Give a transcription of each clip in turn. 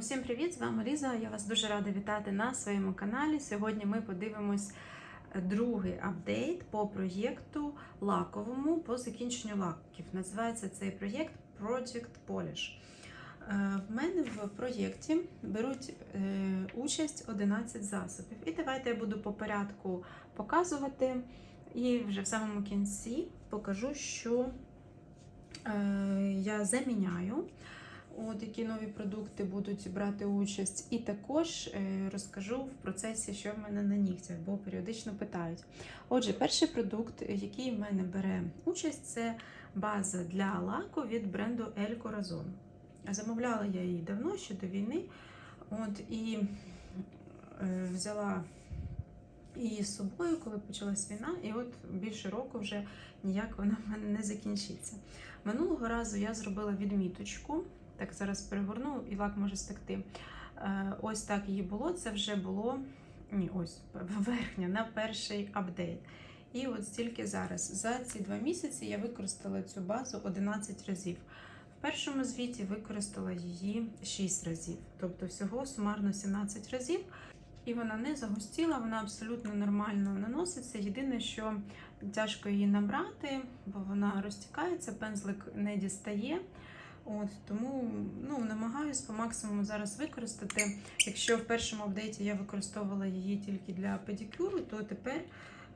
Усім привіт! З вами Ліза. Я вас дуже рада вітати на своєму каналі. Сьогодні ми подивимось другий апдейт по проєкту лаковому по закінченню лаків. Називається цей проєкт Project Polish. Е, В мене в проєкті беруть е, участь 11 засобів. І давайте я буду по порядку показувати. І вже в самому кінці покажу, що е, я заміняю. От які нові продукти будуть брати участь, і також е, розкажу в процесі, що в мене на нігтях, бо періодично питають. Отже, перший продукт, який в мене бере участь, це база для лаку від бренду El Corazon. Замовляла я її давно, ще до війни. От, і е, взяла її з собою, коли почалась війна, і от більше року вже ніяк вона в мене не закінчиться. Минулого разу я зробила відміточку. Так, зараз перегорну і лак може стекти. Е, Ось так її було. Це вже було ні, ось верхня на перший апдейт. І от стільки зараз. За ці два місяці я використала цю базу 11 разів. В першому звіті використала її 6 разів, тобто всього сумарно 17 разів. І вона не загустіла, вона абсолютно нормально наноситься. Єдине, що тяжко її набрати, бо вона розтікається, пензлик не дістає. От Тому ну, намагаюсь по максимуму зараз використати. Якщо в першому апдейті я використовувала її тільки для педикюру, то тепер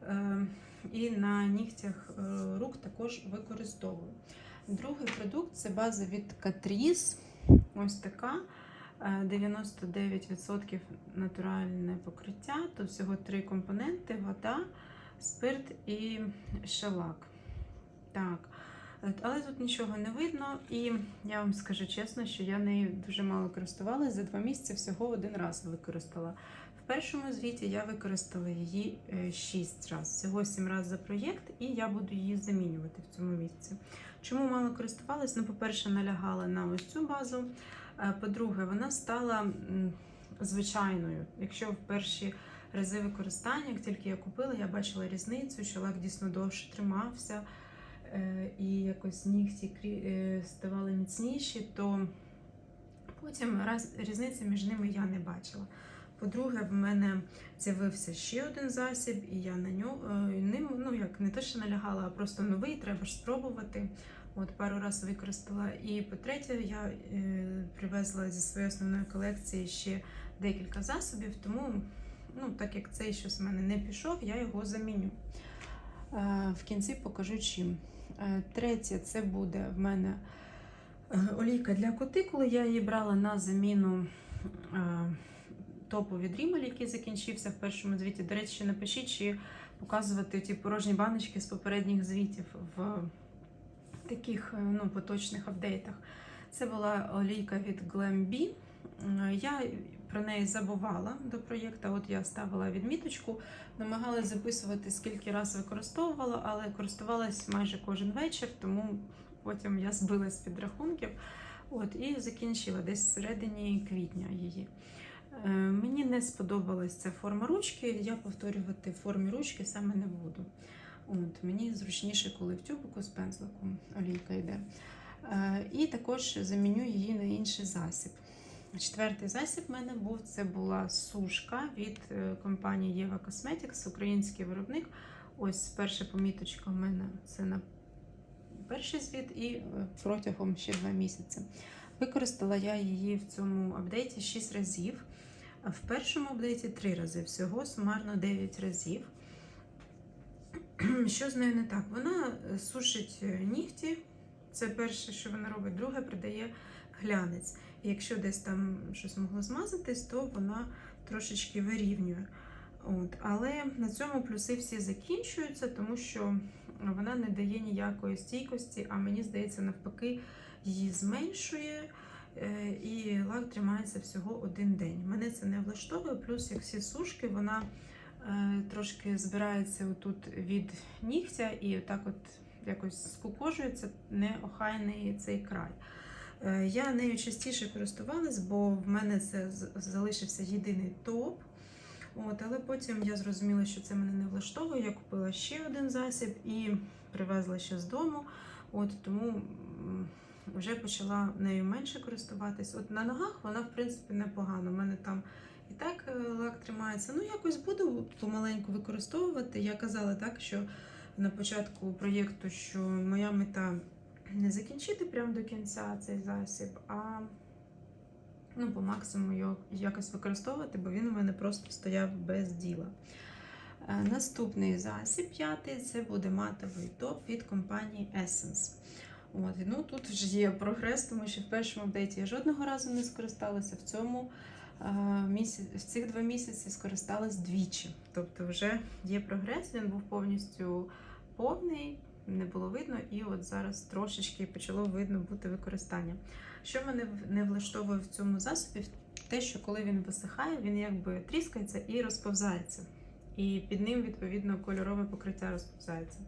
е, і на нігтях е, рук також використовую. Другий продукт це база від Catrice. Ось така. 99% натуральне покриття. Тут всього три компоненти: вода, спирт і шелак. Так. Але тут нічого не видно, і я вам скажу чесно, що я нею дуже мало користувалася. За два місяці всього один раз використала. В першому звіті я використала її 6 разів, всього 7 разів за проєкт, і я буду її замінювати в цьому місці. Чому мало користувалась? Ну, по-перше, налягала на ось цю базу. По-друге, вона стала звичайною. Якщо в перші рази використання, як тільки я купила, я бачила різницю, що лак дійсно довше тримався і якось нігті ставали міцніші, то потім раз, різниці між ними я не бачила. По-друге, в мене з'явився ще один засіб, і я на нього ним, ну як не те, що налягала, а просто новий, треба ж спробувати. От пару разів використала. І по-третє, я е, привезла зі своєї основної колекції ще декілька засобів, тому, ну, так як цей щось в мене не пішов, я його заміню. Е, в кінці покажу чим. Е, третє, це буде в мене олійка для кутикули. Я її брала на заміну топу від Rimmel, який закінчився в першому звіті. До речі, напишіть, чи показувати ті порожні баночки з попередніх звітів в таких ну, поточних апдейтах. Це була олійка від Glam Я про неї забувала до проєкту. От я ставила відміточку, намагалася записувати, скільки раз використовувала, але користувалась майже кожен вечір, тому потім я збилась з підрахунків. От, І закінчила десь всередині квітня її. Е, мені не сподобалась ця форма ручки, я повторювати формі ручки саме не буду. От, Мені зручніше, коли в тюбику з пензликом олійка йде. Е, і також заміню її на інший засіб. Четвертий засіб в мене був це була сушка від е, компанії Єва Cosmetics, український виробник. Ось перша поміточка в мене це на перший звіт і е, протягом ще два місяці. Використала я її в цьому апдейті 6 разів. В першому апдейті 3 рази, всього сумарно 9 разів. Що з нею не так? Вона сушить нігті, це перше, що вона робить, друге придає глянець. І якщо десь там щось могло змазатись, то вона трошечки вирівнює. От. Але на цьому плюси всі закінчуються, тому що вона не дає ніякої стійкості, а мені здається, навпаки, її зменшує. Е, і лак тримається всього один день. Мене це не влаштовує, плюс, як всі сушки, вона Е, трошки збирається отут від нігтя і так от якось скукожується неохайний цей край. Е, я нею частіше користувалась, бо в мене це залишився єдиний топ. От, Але потім я зрозуміла, що це мене не влаштовує. Я купила ще один засіб і привезла ще з дому. От, Тому вже почала нею менше користуватись. От на ногах вона, в принципі, непогана. У мене там і так е, лак тримається. Ну, якось буду помаленьку використовувати. Я казала так, що на початку проєкту, що моя мета не закінчити прямо до кінця цей засіб, а ну, по максимуму його якось використовувати, бо він у мене просто стояв без діла. Е, Наступний засіб, п'ятий, це буде матовий топ від компанії Essence. От, ну, тут вже є прогрес, тому що в першому апдейті я жодного разу не скористалася. В цьому в цих два місяці скористалась двічі. Тобто вже є прогрес, він був повністю повний, не було видно, і от зараз трошечки почало видно бути використання. Що мене не влаштовує в цьому засобі, те, що коли він висихає, він якби тріскається і розповзається. І під ним, відповідно, кольорове покриття розповзається.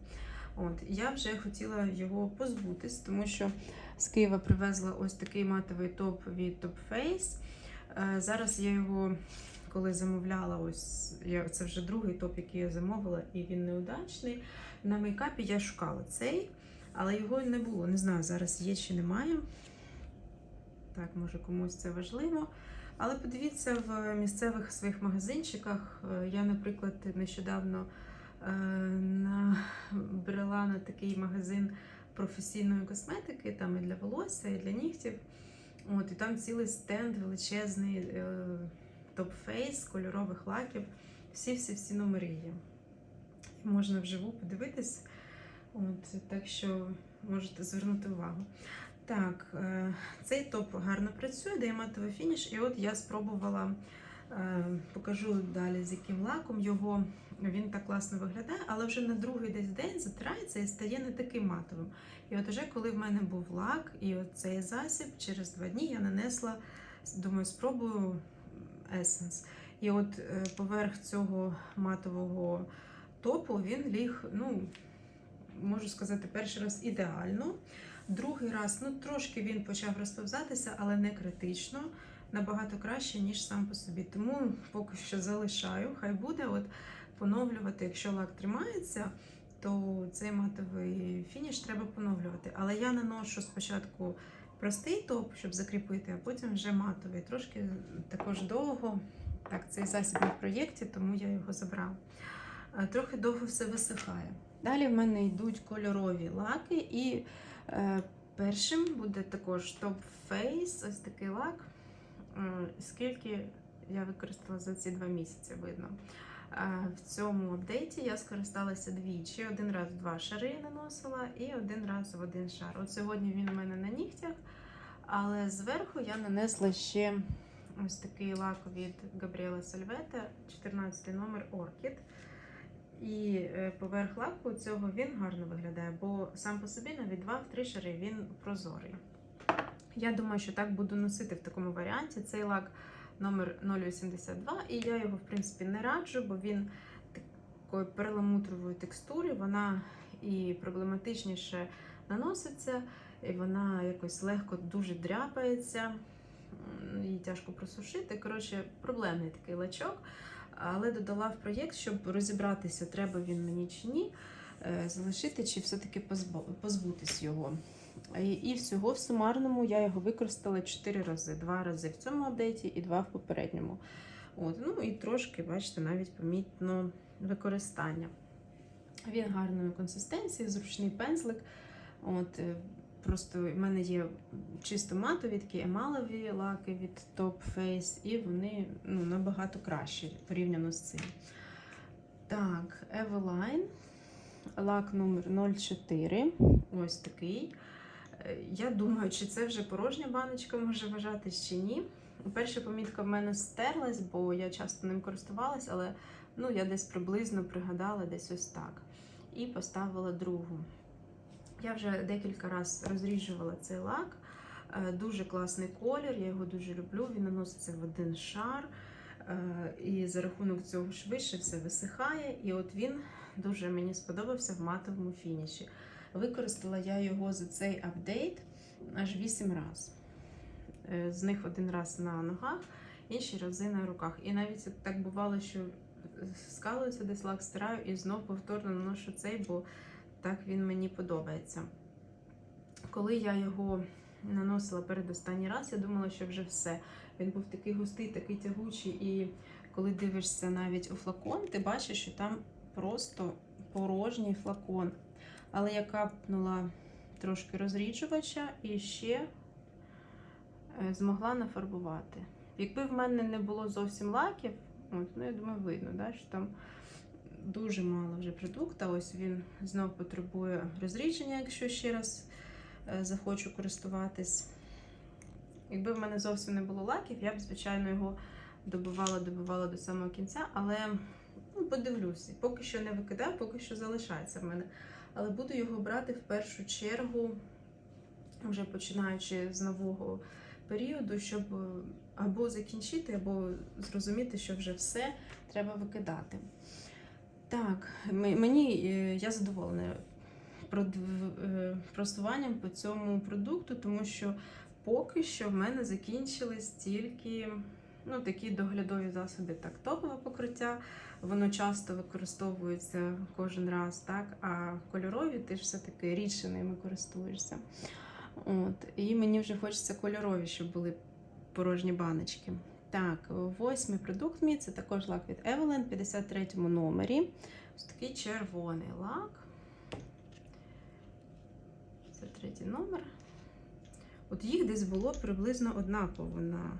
От, я вже хотіла його позбутись, тому що з Києва привезла ось такий матовий топ від Top Face. Е, Зараз я його, коли замовляла, ось я, це вже другий топ, який я замовила, і він неудачний. На мейкапі я шукала цей, але його не було. Не знаю, зараз є чи немає. Так, може комусь це важливо. Але подивіться в місцевих своїх магазинчиках. Е, Я, наприклад, нещодавно е, набрала на такий магазин професійної косметики, там і для волосся, і для нігтів. От, і там цілий стенд величезний е, топ-фейс кольорових лаків. Всі-всі-всі номери є. Можна вживу подивитись. От, так що можете звернути увагу. Так, е, цей топ гарно працює, дає матовий фініш. І от я спробувала, покажу далі з яким лаком його. Він так класно виглядає, але вже на другий десь день затирається і стає не таким матовим. І от уже коли в мене був лак і цей засіб, через два дні я нанесла, думаю, спробую есенс. І от е, поверх цього матового топу він ліг, ну, можу сказати, перший раз ідеально. Другий раз, ну трошки він почав розповзатися, але не критично. Набагато краще, ніж сам по собі. Тому поки що залишаю. Хай буде. От поновлювати, якщо лак тримається, то цей матовий фініш треба поновлювати. Але я наношу спочатку простий топ, щоб закріпити, а потім вже матовий. Трошки також довго. Так, цей засіб не в проєкті, тому я його забрала. Е, Трохи довго все висихає. Далі в мене йдуть кольорові лаки, і е, першим буде також Face, ось такий лак. Е, скільки я використала за ці два місяці, видно. Е, В цьому апдейті я скористалася двічі. Один раз в два шари наносила і один раз в один шар. От сьогодні він у мене на нігтях, але зверху я нанесла ще ось такий лак від Gabriela Salvete, 14 номер Orchid. І е, поверх лаку цього він гарно виглядає, бо сам по собі навіть 2-3 шари він прозорий. Я думаю, що так буду носити в такому варіанті. Цей лак номер 082, і я його, в принципі, не раджу, бо він такої перламутрової текстури, вона і проблематичніше наноситься, і вона якось легко дуже дряпається, її тяжко просушити. Коротше, проблемний такий лачок. Але додала в проєкт, щоб розібратися, треба він мені чи ні, е, залишити чи все-таки позбутись його. І, і всього в сумарному я його використала 4 рази. Два рази в цьому апдейті і два в попередньому. От, ну і трошки, бачите, навіть помітно використання. Він гарної консистенції, зручний пензлик. От, е, просто в мене є чисто матові такі емалові лаки від Top Face, і вони ну, набагато кращі порівняно з цим. Так, Eveline, лак номер 04. Ось такий. Е, Я думаю, чи це вже порожня баночка може вважатись чи ні. Перша помітка в мене стерлась, бо я часто ним користувалась, але ну, я десь приблизно пригадала десь ось так. І поставила другу. Я вже декілька разів розріджувала цей лак. Е, Дуже класний колір, я його дуже люблю. Він наноситься в один шар. е, І за рахунок цього швидше все висихає. І от він дуже мені сподобався в матовому фініші. Використала я його за цей апдейт аж 8 разів. Е, З них один раз на ногах, інші рази на руках. І навіть так бувало, що скалується десь лак, стираю і знов повторно наношу цей, бо так він мені подобається. Коли я його наносила передостанній раз, я думала, що вже все. Він був такий густий, такий тягучий, і коли дивишся навіть у флакон, ти бачиш, що там просто порожній флакон. Але я капнула трошки розріджувача і ще е, змогла нафарбувати. Якби в мене не було зовсім лаків, от, ну я думаю, видно, да, що там дуже мало вже продукту. Ось він знов потребує розрідження, якщо ще раз е, захочу користуватись. Якби в мене зовсім не було лаків, я б, звичайно, його добивала, добивала до самого кінця, але ну, подивлюся. Поки що не викидаю, поки що залишається в мене. Але буду його брати в першу чергу, вже починаючи з нового періоду, щоб е, або закінчити, або зрозуміти, що вже все треба викидати. Так, мені е, я задоволена е, просуванням по цьому продукту, тому що поки що в мене закінчились тільки ну, такі доглядові засоби, так, топове покриття. Воно часто використовується кожен раз, так, а кольорові ти ж все-таки рідше ними користуєшся. От, і мені вже хочеться кольорові, щоб були порожні баночки. Так, восьмий продукт мій це також лак від Evelyn, 53 номері. Ось такий червоний лак. Це третій номер. От їх десь було приблизно однаково на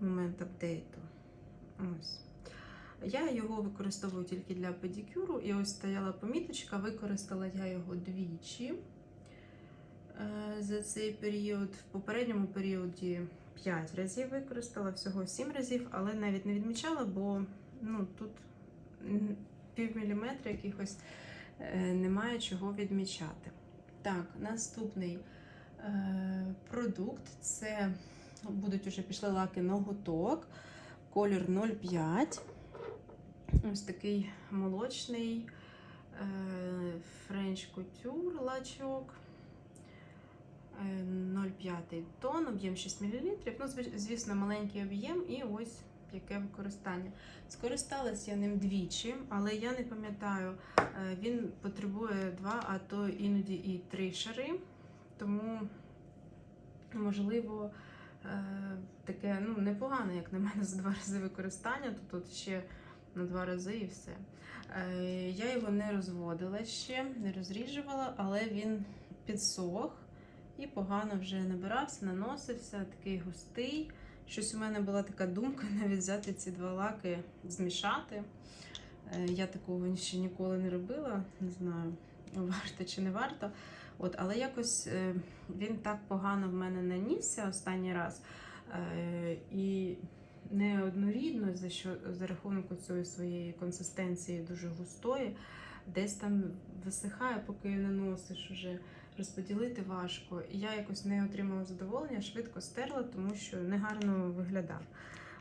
момент апдейту. Ось. Я його використовую тільки для педикюру, і ось стояла поміточка, використала я його двічі е, за цей період. В попередньому періоді 5 разів використала, всього 7 разів, але навіть не відмічала, бо ну, тут пів міліметра якихось е, немає чого відмічати. Так, наступний е, продукт це будуть уже пішли лаки ноготок, колір 0,5. Ось такий молочний е, French Couture лачок. Е, 0,5 тон, об'єм 6 мл. Ну, звісно, маленький об'єм і ось яке використання. Скористалась я ним двічі, але я не пам'ятаю, е, він потребує два, а то іноді і три шари. Тому, можливо, е, таке ну, непогане, як на мене, за два рази використання. То тут ще на два рази і все. Е, Я його не розводила ще, не розріджувала, але він підсох і погано вже набирався, наносився, такий густий. Щось у мене була така думка навіть взяти ці два лаки, змішати. Е, Я такого ще ніколи не робила, не знаю, варто чи не варто. От, але якось е, він так погано в мене нанісся останній раз. І неоднорідно за що за рахунок цієї своєї консистенції дуже густої, десь там висихає, поки наносиш уже розподілити важко. І я якось не отримала задоволення, швидко стерла, тому що негарно виглядав.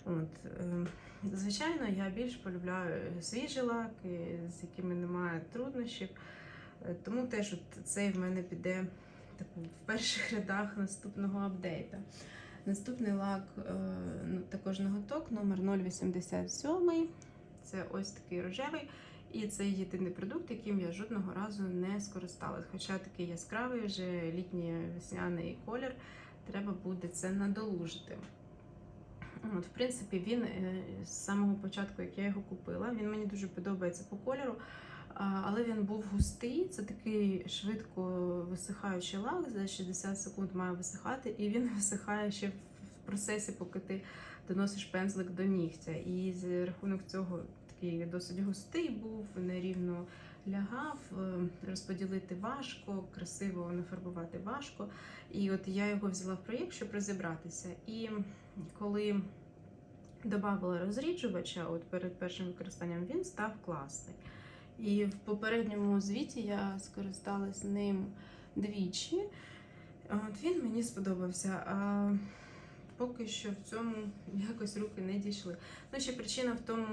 От, е, звичайно, я більш полюбляю свіжі лаки, з якими немає труднощів. Е, Тому теж от цей в мене піде таку, в перших рядах наступного апдейта. Наступний лак е, ну, також ноготок, номер 087. Це ось такий рожевий. І це єдиний продукт, яким я жодного разу не скористалась. Хоча такий яскравий вже літній весняний колір, треба буде це надолужити. От, в принципі, він е, з самого початку, як я його купила, він мені дуже подобається по кольору. Але він був густий, це такий швидко висихаючий лак, за 60 секунд має висихати, і він висихає ще в в процесі, поки ти доносиш пензлик до нігтя. І з рахунок цього такий досить густий був, нерівно лягав, е, розподілити важко, красиво нафарбувати важко. І от я його взяла в проєкт, щоб розібратися. І коли додавала розріджувача, от перед першим використанням він став класний. І в попередньому звіті я скористалась ним двічі. От він мені сподобався. А поки що в цьому якось руки не дійшли. Ну, ще причина в тому,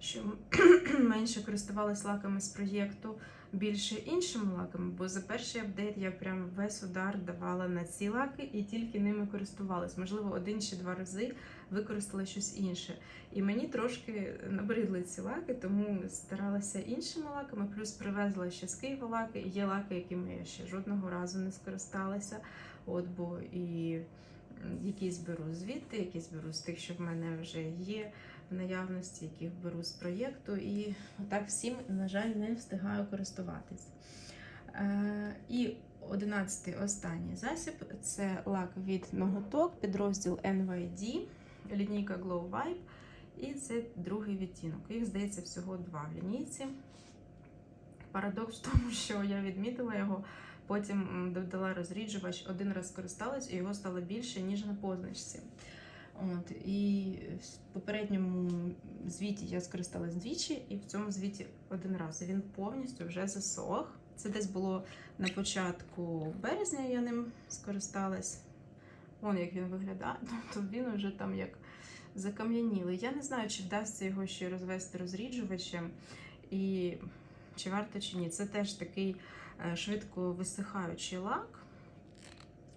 що менше користувалась лаками з проєкту, більше іншими лаками, бо за перший апдейт я прям весь удар давала на ці лаки і тільки ними користувалась. Можливо, один чи два рази використала щось інше. І мені трошки набридли ці лаки, тому старалася іншими лаками, плюс привезла ще з Києва лаки. Є лаки, якими я ще жодного разу не скористалася. От, бо і якісь беру звідти, якісь беру з тих, що в мене вже є в наявності, яких беру з проєкту. І отак всім, на жаль, не встигаю користуватись. Е, і одинадцятий останній засіб це лак від ноготок, підрозділ NYD, лінійка Glow Vibe. І це другий відтінок. Їх, здається, всього два в лінійці. Парадокс в тому, що я відмітила його, потім додала розріджувач, один раз скористалась, і його стало більше, ніж на позначці. От, і в попередньому звіті я скористалась двічі, і в цьому звіті один раз. Він повністю вже засох. Це десь було на початку березня, я ним скористалась. Вон як він виглядає. Тобто він вже там як закам'янілий. Я не знаю, чи вдасться його ще розвести розріджувачем, і чи варто чи ні. Це теж такий е, швидко висихаючий лак,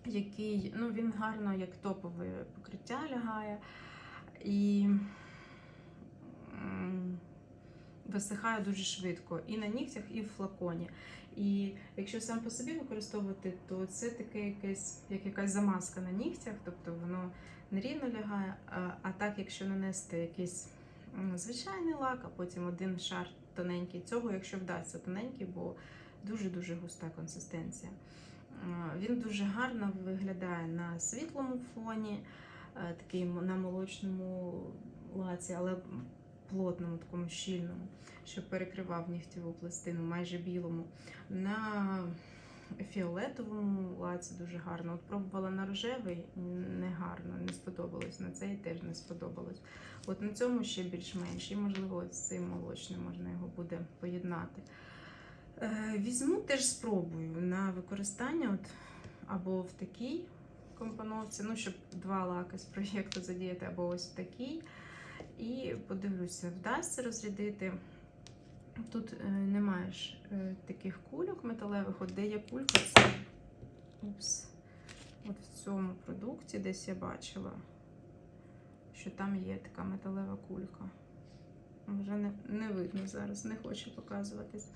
який ну, він гарно як топове покриття лягає. І висихає дуже швидко і на нігтях, і в флаконі. І якщо сам по собі використовувати, то це таке якесь, як якась замазка на нігтях, тобто воно нерівно лягає. А, а так, якщо нанести якийсь звичайний лак, а потім один шар тоненький, цього, якщо вдасться тоненький, бо дуже-дуже густа консистенція. А, Він дуже гарно виглядає на світлому фоні, е, такий на молочному лаці, але плотному, такому щільному, щоб перекривав нігтєву пластину, майже білому. На фіолетовому лаці дуже гарно. От пробувала на рожевий, не гарно, не сподобалось. На цей теж не сподобалось. От на цьому ще більш-менш. І, можливо, з цим молочним можна його буде поєднати. Е, Візьму теж спробую на використання от, або в такій компоновці, ну, щоб два лаки з проєкту задіяти, або ось в такій. І подивлюся, вдасться розрядити. Тут е, немає ж е, таких кульок металевих, от де є кулька, це упс, от в цьому продукті десь я бачила, що там є така металева кулька. Вже не, не видно зараз, не хочу показуватись.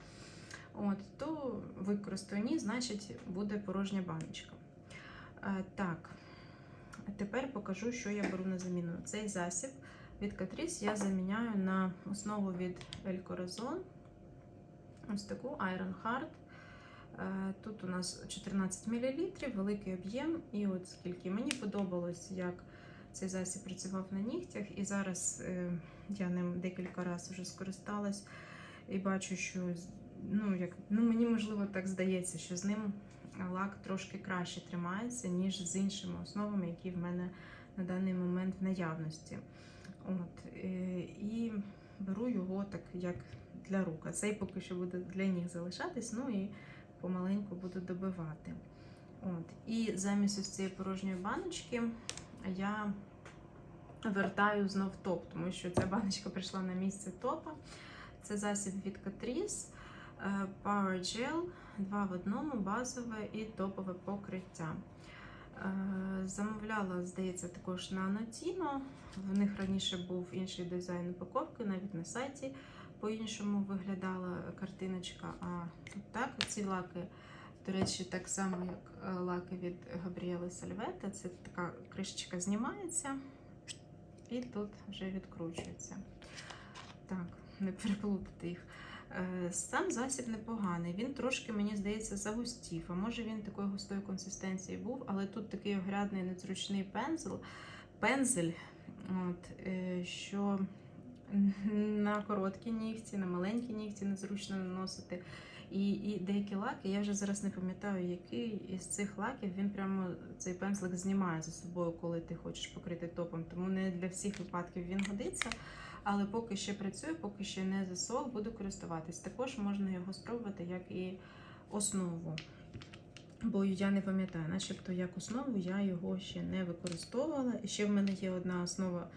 От, то використаю ні, значить буде порожня баночка. Е, так, тепер покажу, що я беру на заміну. Цей засіб від Catrice я заміняю на основу від El Corazon. Ось таку Iron Heart. Е, Тут у нас 14 мл, великий об'єм. І от скільки мені подобалось, як цей засіб працював на нігтях. І зараз е, я ним декілька разів вже скористалась і бачу, що ну, як, ну, мені можливо так здається, що з ним лак трошки краще тримається, ніж з іншими основами, які в мене на даний момент в наявності. От, е, і беру його так, як для рук. А цей поки що буде для ніг залишатись, ну і помаленьку буду добивати. От. І замість ось цієї порожньої баночки я вертаю знов топ, тому що ця баночка прийшла на місце топа. Це засіб від е, Power Gel, два в одному, базове і топове покриття. Е, Замовляла, здається, також на Notino. В них раніше був інший дизайн упаковки, навіть на сайті по-іншому виглядала картиночка. А тут так, ці лаки, до речі, так само, як е, лаки від Габріели Сальветта. Це така кришечка знімається і тут вже відкручується. Так, не переплутати їх. Е, Сам засіб непоганий. Він трошки, мені здається, загустів. А може він такої густої консистенції був, але тут такий огрядний незручний пензл, пензель, от, е, що на короткі нігті, на маленькі нігті незручно наносити. І, і деякі лаки, я вже зараз не пам'ятаю, який із цих лаків він прямо цей пензлик знімає за собою, коли ти хочеш покрити топом. Тому не для всіх випадків він годиться. Але поки ще працює, поки ще не засох, буду користуватись. Також можна його спробувати як і основу. Бо я не пам'ятаю, начебто як основу я його ще не використовувала. І ще в мене є одна основа,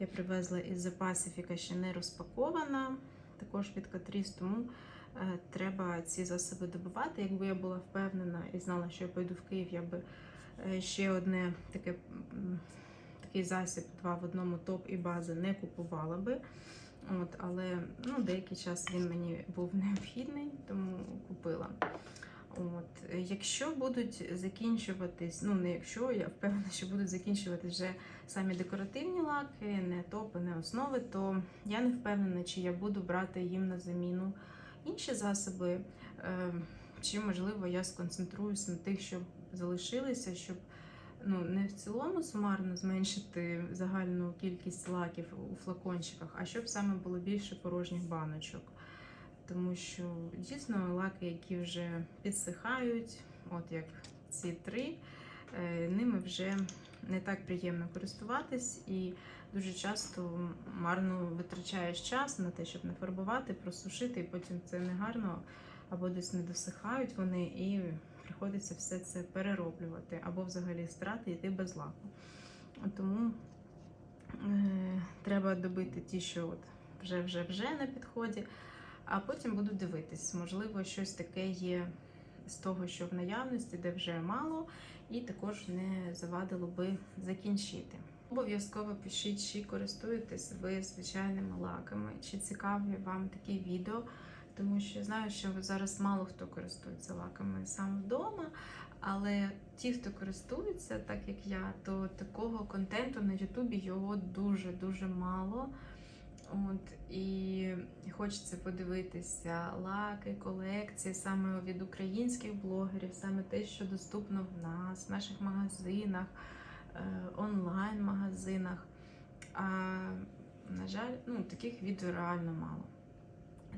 я привезла із запасів, яка ще не розпакована, також від Catrice, тому е, треба ці засоби добувати. Якби я була впевнена і знала, що я пойду в Київ, я би е, ще одне таке. Такий засіб два в одному топ і база не купувала би. От, але ну, деякий час він мені був необхідний, тому купила. От, якщо будуть закінчуватись, ну не якщо, я впевнена, що будуть закінчуватись вже самі декоративні лаки, не топи, не основи, то я не впевнена, чи я буду брати їм на заміну інші засоби, е, чи можливо я сконцентруюсь на тих, що залишилися, щоб ну, не в цілому сумарно зменшити загальну кількість лаків у флакончиках, а щоб саме було більше порожніх баночок. Тому що дійсно лаки, які вже підсихають, от як ці три, е, ними вже не так приємно користуватись, і дуже часто марно витрачаєш час на те, щоб не фарбувати, просушити, і потім це не гарно, або десь не досихають вони, і приходиться все це перероблювати, або взагалі страти йти без лаку. Тому е, треба добити ті, що от вже вже вже на підході. А потім буду дивитись, можливо, щось таке є з того, що в наявності, де вже мало, і також не завадило би закінчити. Обов'язково пишіть, чи користуєтесь ви звичайними лаками, чи цікаві вам такі відео, тому що я знаю, що зараз мало хто користується лаками сам вдома. Але ті, хто користується, так як я, то такого контенту на Ютубі його дуже-дуже мало. От, і хочеться подивитися лаки, колекції саме від українських блогерів, саме те, що доступно в нас, в наших магазинах, е, онлайн-магазинах. А, на жаль, ну, таких відео реально мало.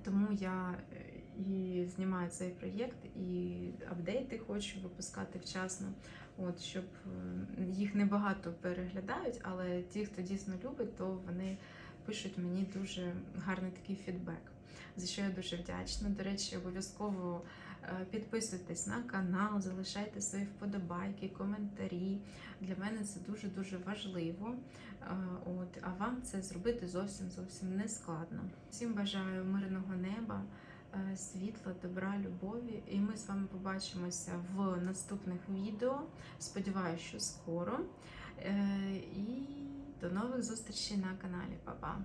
Тому я е, і знімаю цей проєкт, і апдейти хочу випускати вчасно, от, щоб їх небагато переглядають, але ті, хто дійсно любить, то вони пишуть мені дуже гарний такий фідбек, за що я дуже вдячна. До речі, обов'язково підписуйтесь на канал, залишайте свої вподобайки, коментарі. Для мене це дуже-дуже важливо. Е, От, а вам це зробити зовсім зовсім не складно. Всім бажаю мирного неба, е, світла, добра, любові. І ми з вами побачимося в наступних відео. Сподіваюся, що скоро. Е, І до нових зустрічей на каналі. Па-па!